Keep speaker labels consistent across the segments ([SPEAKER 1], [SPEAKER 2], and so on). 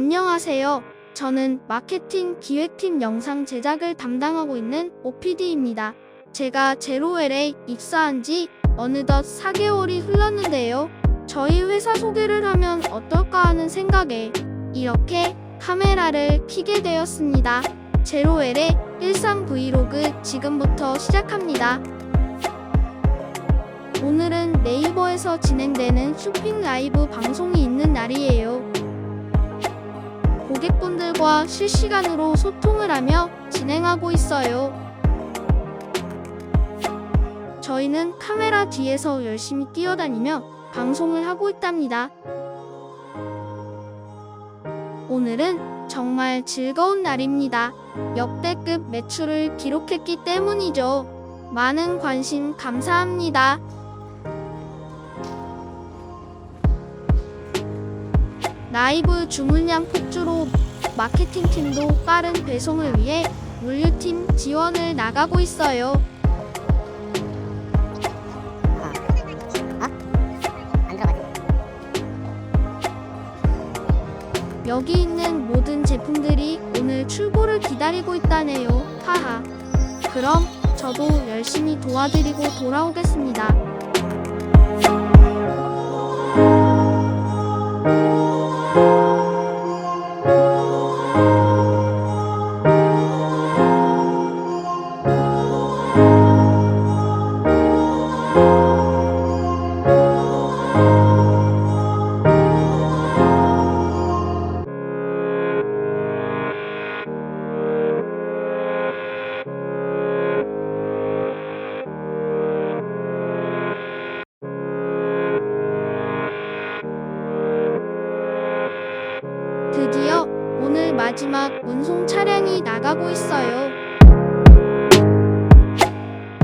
[SPEAKER 1] 안녕하세요. 저는 마케팅 기획팀 영상 제작을 담당하고 있는 OPD입니다. 제가 제로엘에 입사한 지 어느덧 4개월이 흘렀는데요. 저희 회사 소개를 하면 어떨까 하는 생각에 이렇게 카메라를 켜게 되었습니다. 제로엘의 일상 브이로그 지금부터 시작합니다. 오늘은 네이버에서 진행되는 쇼핑 라이브 방송이 있는 날이 고객분들과 실시간으로 소통을 하며 진행하고 있어요. 저희는 카메라 뒤에서 열심히 뛰어다니며 방송을 하고 있답니다. 오늘은 정말 즐거운 날입니다. 역대급 매출을 기록했기 때문이죠. 많은 관심 감사합니다. 라이브 주문량 폭주로 마케팅팀도 빠른 배송을 위해 물류팀 지원을 나가고 있어요. 여기 있는 모든 제품들이 오늘 출고를 기다리고 있다네요. 하하. 그럼 저도 열심히 도와드리고 돌아오겠습니다. 마지막 운송 차량이 나가고 있어요.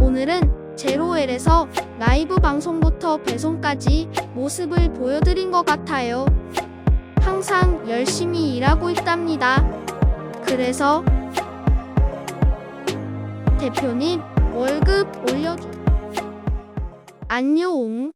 [SPEAKER 1] 오늘은 제로엘에서 라이브 방송부터 배송까지 모습을 보여드린 것 같아요. 항상 열심히 일하고 있답니다. 그래서 대표님 월급 올려주 안녕.